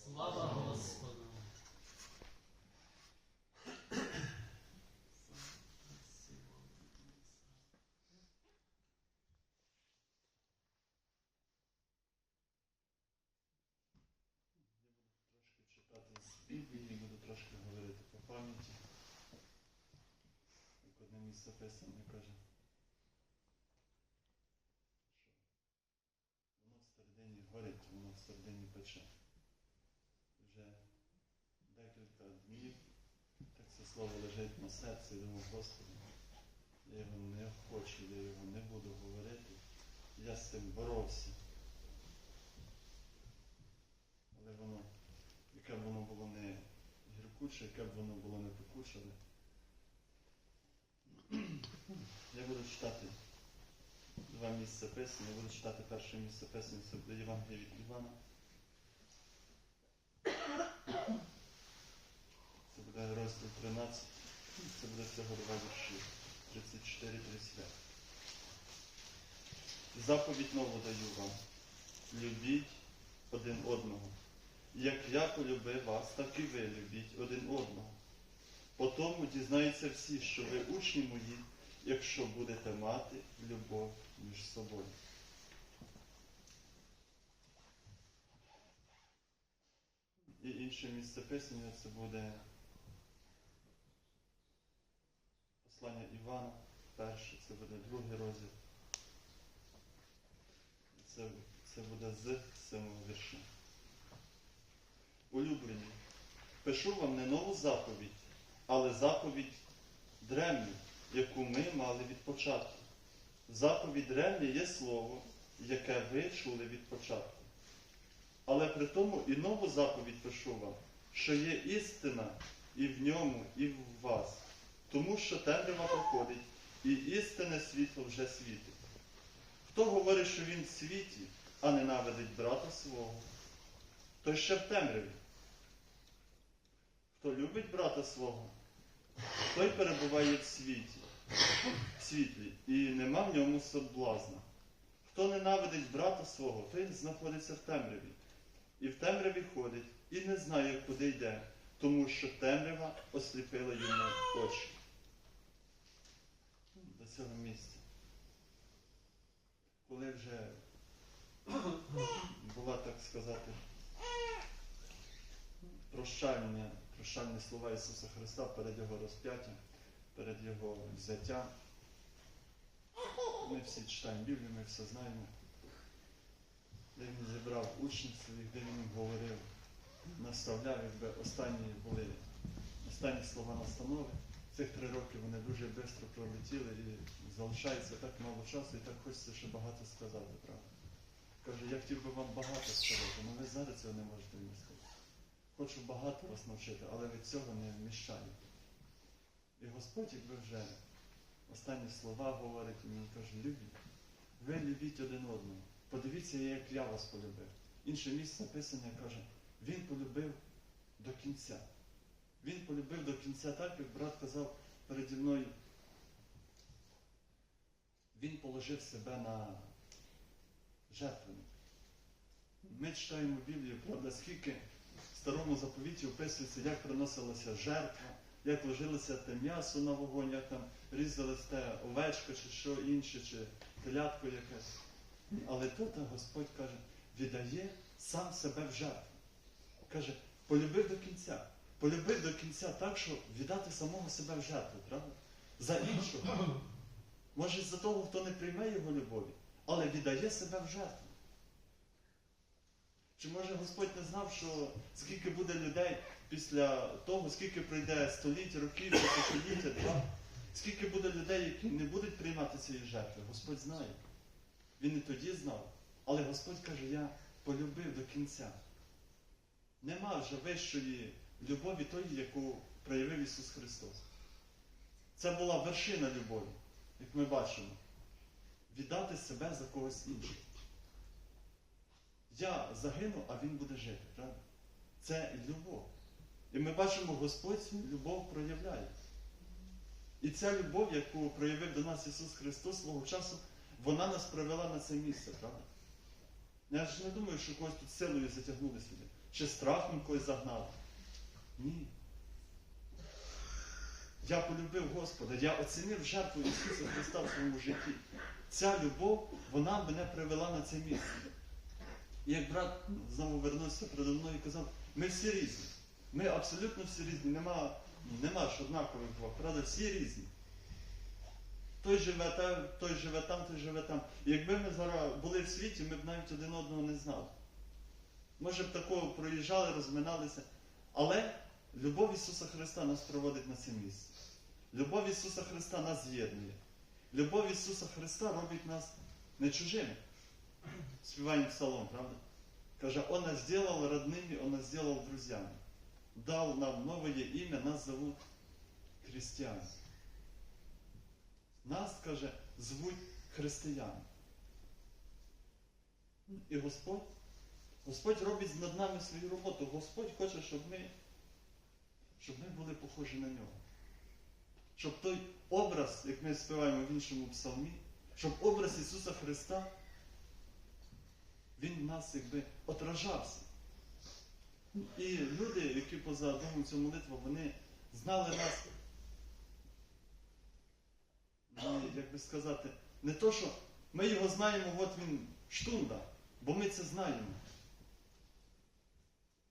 Слава Господу! Трошки читати з Біблії, буду трошки говорити по пам'яті. Як одне місце писання каже, воно всередині горить, воно всередині пече. Вже декілька так це слово лежить на серці, думаю, Господи, я його не хочу, я його не буду говорити. Я з цим боровся. Але воно яке б воно було не гіркуче, яке б воно було не пекуче. Я буду читати два місця писання. Я буду читати перше місце писання, це буде Євангелія від Івана. Буде розділ 13. Це буде всього два вірші. 34-35. Заповідь нову даю вам. Любіть один одного. Як я полюбив вас, так і ви любіть один одного. По тому дізнаються всі, що ви учні мої, якщо будете мати любов між собою. І інше місце писання це буде послання Івана, перше, це буде другий розділ. Це, це буде з самого вірша. Улюблені, пишу вам не нову заповідь, але заповідь древню, яку ми мали від початку. Заповідь древня є слово, яке ви чули від початку. Але при тому і нову заповідь пишу вам, що є істина і в ньому, і в вас, тому що темрява проходить, і істинне світло вже світить. Хто говорить, що він в світі, а ненавидить брата свого, той ще в темряві. Хто любить брата свого, той перебуває в світі, в світлі, і нема в ньому соблазна. Хто ненавидить брата свого, той знаходиться в темряві, і в темряві ходить, і не знає, куди йде, тому що темрява осліпила йому очі. Цього місця. Коли вже була, так сказати, прощання, прощальні слова Ісуса Христа перед Його розп'яттям, перед Його взяттям. Ми всі читаємо Біблію, ми все знаємо. Де він зібрав учнів своїх, де він говорив, наставляв, якби останні були останні слова настанови. Цих три роки вони дуже швидко пролетіли і залишається так мало часу, і так хочеться ще багато сказати, правда. Каже, я хотів би вам багато сказати, але ви зараз цього не можете мені сказати. Хочу багато вас навчити, але від цього не вміщаєте. І Господь, якби вже останні слова говорить, і він каже, любіть. Ви любіть один одного. Подивіться, як я вас полюбив. Інше місце писання каже, він полюбив до кінця. Він полюбив до кінця так, як брат казав переді мною. Він положив себе на жертвенник. Ми читаємо Біблію, правда, скільки в старому заповіті описується, як приносилася жертва, як ложилося те м'ясо на вогонь, як там різалось те овечко чи що інше, чи телятко якесь. Але тут Господь каже, віддає сам себе в жертву. Каже, полюбив до кінця. Полюбив до кінця так, що віддати самого себе в жертву, правда? За іншого. Може, за того, хто не прийме його любові, але віддає себе в жертву. Чи може Господь не знав, що скільки буде людей після того, скільки пройде століття, років, тисячоліття, два, скільки буде людей, які не будуть приймати цієї жертви? Господь знає. Він і тоді знав. Але Господь каже, я полюбив до кінця. Нема вже вищої любові тої, яку проявив Ісус Христос. Це була вершина любові, як ми бачимо. Віддати себе за когось іншого. Я загину, а Він буде жити, правда? Це любов. І ми бачимо, Господь любов проявляє. І ця любов, яку проявив до нас Ісус Христос свого часу, вона нас привела на це місце, правда? Я ж не думаю, що когось тут силою затягнули сюди. Чи страхом когось загнали. Ні. Я полюбив Господа, я оцінив жертву Ісуса Христа в своєму житті. Ця любов, вона мене привела на це місце. І як брат знову вернувся передо мною і казав, ми всі різні. Ми абсолютно всі різні, нема, нема ж однакових двох, правда, всі різні. Той живе там, той живе там, той живе там. І якби ми зараз були в світі, ми б навіть один одного не знали. Може б такого проїжджали, розминалися. Але любов Ісуса Христа нас проводить на це місце. Любов Ісуса Христа нас з'єднує. Любов Ісуса Христа робить нас не чужими. Співаємо псалом, правда? Каже, Он нас сделал родными, Он нас сделал друзьями. Дал нам новое имя, нас зовут християни. Нас, каже, звуть християни. І Господь, Господь робить над нами свою роботу. Господь хоче, щоб ми, щоб ми були похожі на нього. Щоб той образ, як ми співаємо в іншому псалмі, щоб образ Ісуса Христа, Він в нас якби отражався. І люди, які поза домом цю молитву, вони знали нас, як би сказати, не то, що ми його знаємо, от він штунда, бо ми це знаємо.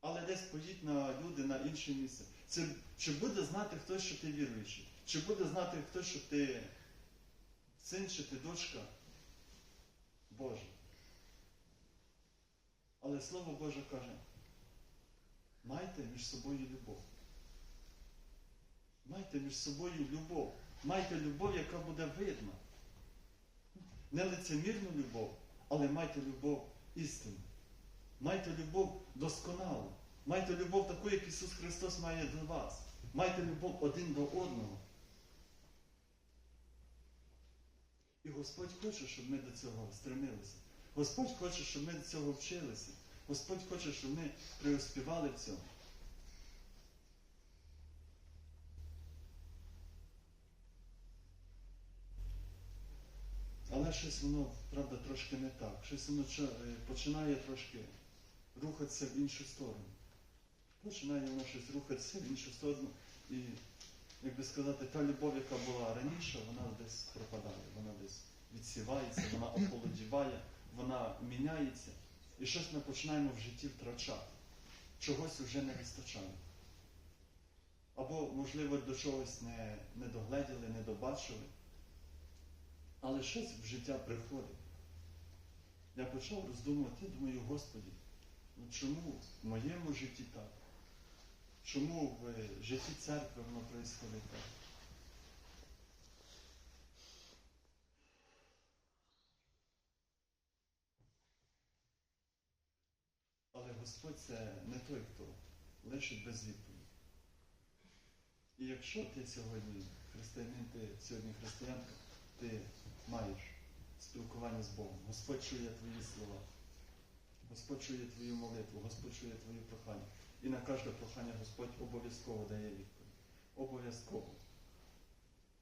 Але десь поїдь на люди на інше місце. Це, чи буде знати хтось, що ти віруючий? Чи буде знати хтось, що ти син, чи ти дочка Божа? Але Слово Боже каже, майте між собою любов. Майте між собою любов. Майте любов, яка буде видна. Не лицемірну любов, але майте любов істинну. Майте любов досконалу. Майте любов таку, як Ісус Христос має до вас. Майте любов один до одного. І Господь хоче, щоб ми до цього стремилися. Господь хоче, щоб ми до цього вчилися. Господь хоче, щоб ми преуспівали в цьому. Але щось воно, правда, трошки не так. Щось воно е, починає трошки рухатися в іншу сторону. Починає воно щось рухатися в іншу сторону. І, як би сказати, та любов, яка була раніше, вона десь пропадає, вона десь відсівається, вона охолодіває, вона міняється. І щось ми починаємо в житті втрачати. Чогось вже не вистачає. Або, можливо, до чогось не, не догледіли, не добачили. Але щось в життя приходить. Я почав роздумувати, думаю, Господі, ну чому в моєму житті так? Чому в житті церкви воно відбувається так? Але Господь це не той, хто лишить без відповіді. І якщо ти сьогодні християнин, ти сьогодні християнка, ти маєш спілкування з Богом, Господь чує твої слова, Господь чує твою молитву, Господь чує твої прохання. І на кожне прохання Господь обов'язково дає відповідь. Обов'язково.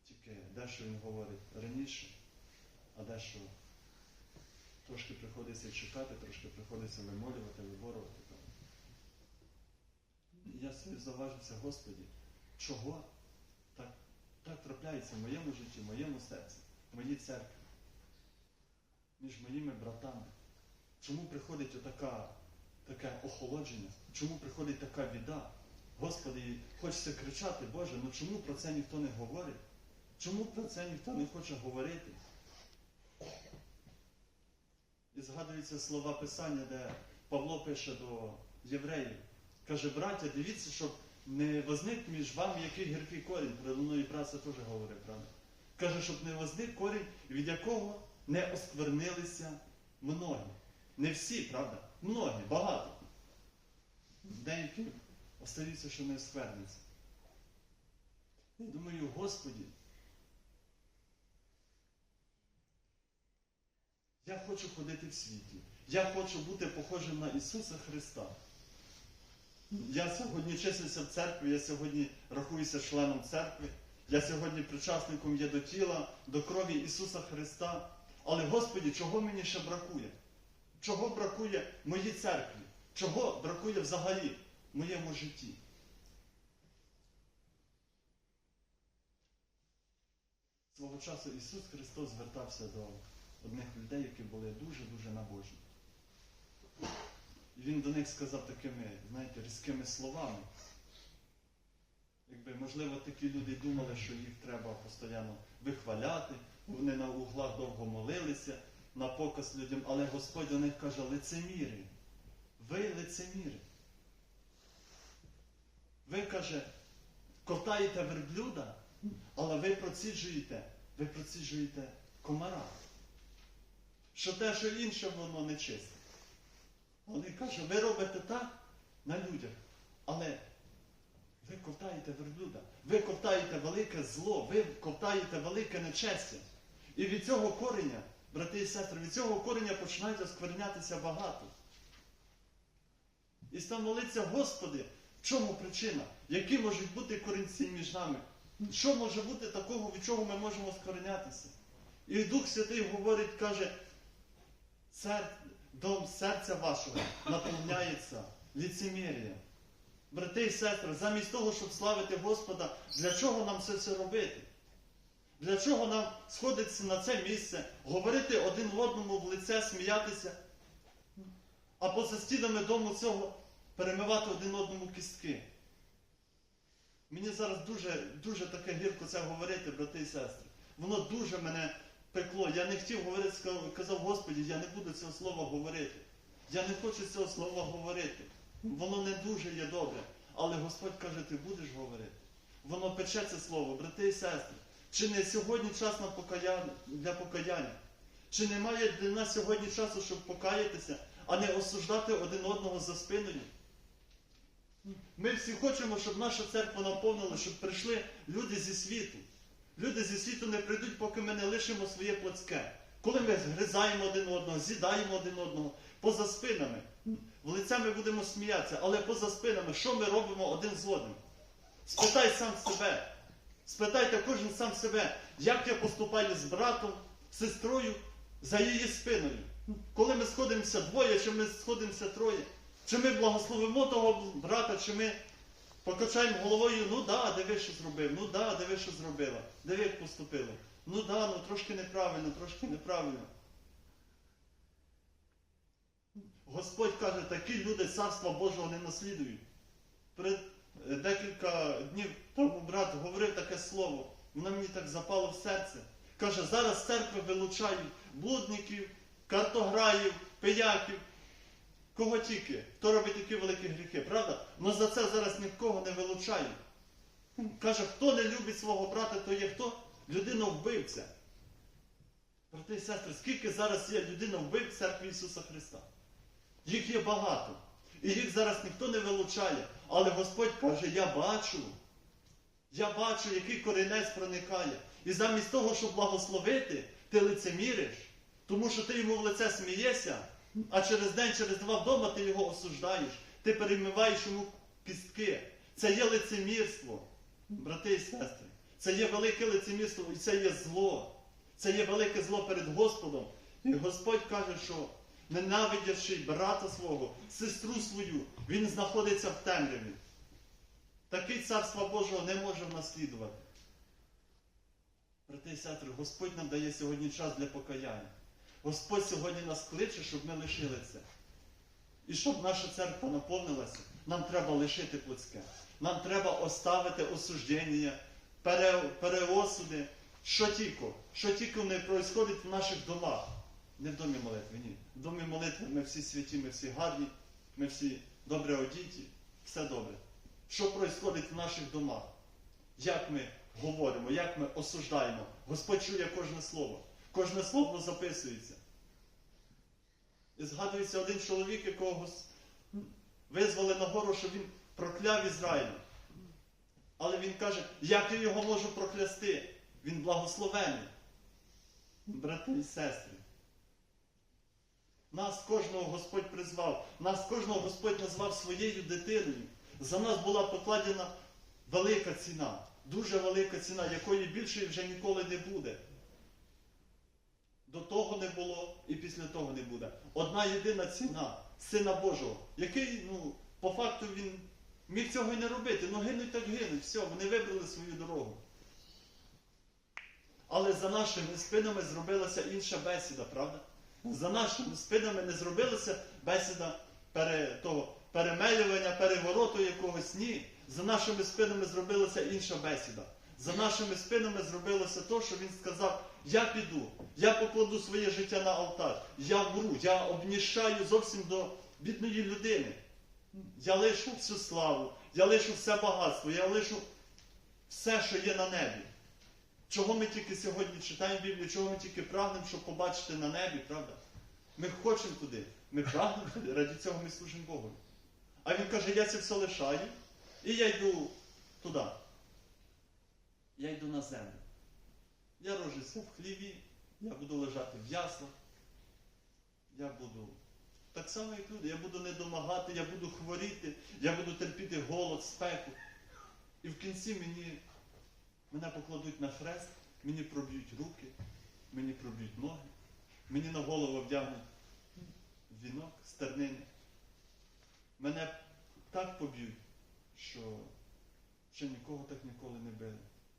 Тільки дещо він говорить раніше, а дещо трошки приходиться чекати, трошки приходиться вимолювати, виборювати. Я собі заважився, Господі, чого так, так трапляється в моєму житті, в моєму серці, в моїй церкві, між моїми братами. Чому приходить отака, таке охолодження? Чому приходить така біда? Господи, хочеться кричати, Боже, ну чому про це ніхто не говорить? Чому про це ніхто не хоче говорити? І згадуються слова Писання, де Павло пише до євреїв. Каже, браття, дивіться, щоб не возник між вами який гіркий корінь. Передо мною брат теж говорив, правда? Каже, щоб не возник корінь, від якого не осквернилися многі. Не всі, правда? Многі, багато. Деякі остаються, що не оскверняться. Я думаю, Господі, я хочу ходити в світі. Я хочу бути похожим на Ісуса Христа. Я сьогодні числюся в церкві, я сьогодні рахуюся членом церкви, я сьогодні причасником є до тіла, до крові Ісуса Христа. Але Господі, чого мені ще бракує? Чого бракує моїй церкві? Чого бракує взагалі моєму житті? Свого часу Ісус Христос звертався до одних людей, які були дуже-дуже набожні. І Він до них сказав такими, знаєте, різкими словами. Якби, можливо, такі люди думали, що їх треба постійно вихваляти, вони на углах довго молилися на показ людям, але Господь до них каже, лицеміри. Ви лицеміри. Ви каже, ковтаєте верблюда, але ви проціджуєте, ви проціджуєте комара. Що те, що інше, воно не чисте. Вони каже, ви робите так на людях, але ви ковтаєте верблюда, ви ковтаєте велике зло, ви ковтаєте велике нечестя. І від цього кореня, брати і сестри, від цього кореня починають осквернятися багато. І став молитися, Господи, в чому причина? Які можуть бути корінці між нами? Що може бути такого, від чого ми можемо скоренятися? І Дух Святий говорить, каже, «Сер- дом серця вашого наповняється ліцемір'ям. Брати і сестри, замість того, щоб славити Господа, для чого нам це все робити? Для чого нам сходитися на це місце, говорити один одному в лице, сміятися, а поза стінами дому цього перемивати один одному кістки? Мені зараз дуже, дуже таке гірко це говорити, брати і сестри. Воно дуже мене пекло. Я не хотів говорити, казав, Господі, я не буду цього слова говорити. Я не хочу цього слова говорити. Воно не дуже є добре. Але Господь каже, ти будеш говорити. Воно пече це слово, брати і сестри. Чи не сьогодні час на покаяння, для покаяння? Чи немає для нас сьогодні часу, щоб покаятися, а не осуждати один одного за спиною? Ми всі хочемо, щоб наша церква наповнила, щоб прийшли люди зі світу. Люди зі світу не прийдуть, поки ми не лишимо своє плотське. Коли ми згризаємо один одного, з'їдаємо один одного поза спинами. В лице ми будемо сміятися, але поза спинами, що ми робимо один з одним? Спитай сам себе. Спитайте кожен сам себе, як я поступаю з братом, сестрою за її спиною. Коли ми сходимося двоє, чи ми сходимося троє, чи ми благословимо того брата, чи ми покачаємо головою, ну да, диви, що зробив, ну да, диви, що зробила, диви, як поступила. Ну да, ну трошки неправильно, трошки неправильно. Господь каже, такі люди царства Божого не наслідують. Е, декілька днів тому брат говорив таке слово, воно мені так запало в серце. Каже, зараз церкви вилучають блудників, картограїв, пияків, кого тільки, хто робить такі великі гріхи, правда? Но за це зараз нікого не вилучають. Каже, хто не любить свого брата, то є хто? Людина вбивця. Брати і сестри, скільки зараз є людина вбив церкві Ісуса Христа? Їх є багато. І їх зараз ніхто не вилучає. Але Господь каже, я бачу. Я бачу, який корінець проникає. І замість того, щоб благословити, ти лицеміриш, тому що ти йому в лице смієшся, а через день, через два вдома ти його осуждаєш, ти перемиваєш йому кістки. Це є лицемірство, брати і сестри. Це є велике лицемірство і це є зло. Це є велике зло перед Господом. І Господь каже, що ненавидячи брата свого, сестру свою, він знаходиться в темряві. Такий царства Божого не може наслідувати. Брати і сестри, Господь нам дає сьогодні час для покаяння. Господь сьогодні нас кличе, щоб ми лишили це. І щоб наша церква наповнилася, нам треба лишити плотське. Нам треба оставити осуждення, переосуди, що тільки, що тільки не відбувається в наших домах. Не в домі молитви, ні. В домі молитви ми всі святі, ми всі гарні, ми всі добре одіті, все добре. Що відбувається в наших домах? Як ми говоримо, як ми осуждаємо? Господь чує кожне слово. Кожне слово записується. І згадується один чоловік, якого визвали на гору, що він прокляв Ізраїль. Але він каже, як я його можу проклясти? Він благословений. Брати і сестри. Нас кожного Господь призвав, нас кожного Господь назвав своєю дитиною. За нас була покладена велика ціна, дуже велика ціна, якої більше вже ніколи не буде. До того не було і після того не буде. Одна єдина ціна Сина Божого, який, ну, по факту він міг цього й не робити. Ну гинуть так гинуть. Все, вони вибрали свою дорогу. Але за нашими спинами зробилася інша бесіда, правда? За нашими спинами не зробилася бесіда пере, того, перемелювання, перевороту якогось. Ні. За нашими спинами зробилася інша бесіда. За нашими спинами зробилося то, що він сказав: я піду, я покладу своє життя на алтар, я вмру, я обніщаю зовсім до бідної людини. Я лишу всю славу, я лишу все багатство, я лишу все, що є на небі. Чого ми тільки сьогодні читаємо Біблію, чого ми тільки прагнемо, щоб побачити на небі, правда? Ми хочемо туди, ми прагнемо туди, раді цього ми служимо Богу. А він каже, я це все лишаю, і я йду туди. Я йду на землю. Я рожуся в хліві, я буду лежати в яслах, я буду так само, як люди, я буду недомагати, я буду хворіти, я буду терпіти голод, спеку. І в кінці мені Мене покладуть на хрест, мені проб'ють руки, мені проб'ють ноги, мені на голову вдягнуть вінок з тернини. Мене так поб'ють, що ще нікого так ніколи не били.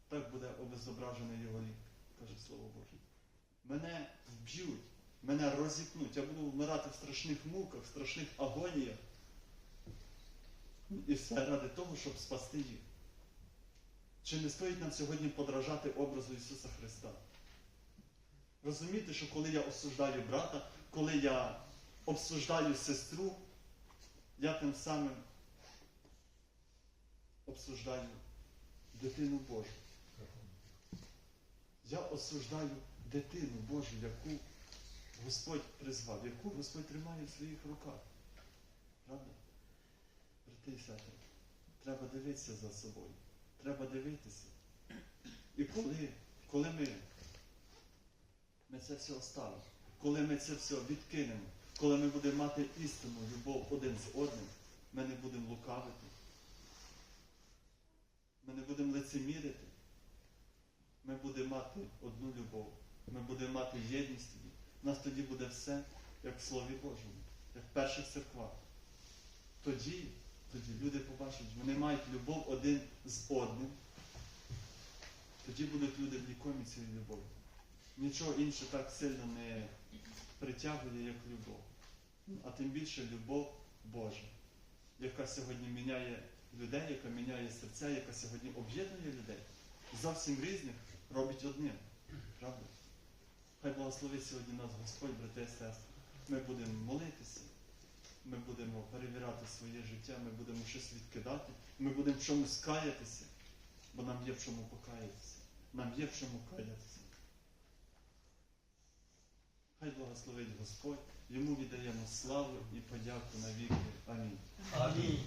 Так буде обеззображений його рік, каже Слово Боже. Мене вб'ють, мене розіпнуть, я буду вмирати в страшних муках, в страшних агоніях. І все ради того, щоб спасти їх. Чи не стоїть нам сьогодні подражати образу Ісуса Христа? Розумієте, що коли я осуждаю брата, коли я обсуждаю сестру, я тим самим обсуждаю дитину Божу. Я осуждаю дитину Божу, яку Господь призвав, яку Господь тримає в своїх руках. Правда? Брати і сестри, треба дивитися за собою. Треба дивитися. І коли, коли ми, ми це все оставимо, коли ми це все відкинемо, коли ми будемо мати істинну любов один з одним, ми не будемо лукавити, ми не будемо лицемірити, ми будемо мати одну любов, ми будемо мати єдність тоді. У нас тоді буде все, як в Слові Божому, як в перших церквах. Тоді тоді люди побачать, вони мають любов один з одним. Тоді будуть люди влікомі цією любов'ю. Нічого інше так сильно не притягує, як любов. А тим більше любов Божа, яка сьогодні міняє людей, яка міняє серця, яка сьогодні об'єднує людей. Зовсім різних робить одним. Правда? Хай благословить сьогодні нас Господь, брати і сестри. Ми будемо молитися. Ми будемо перевіряти своє життя, ми будемо щось відкидати, ми будемо в чомусь каятися, бо нам є в чому покаятися. Нам є в чому каятися. Хай благословить Господь, йому віддаємо славу і подяку на віки. Амінь. Амінь.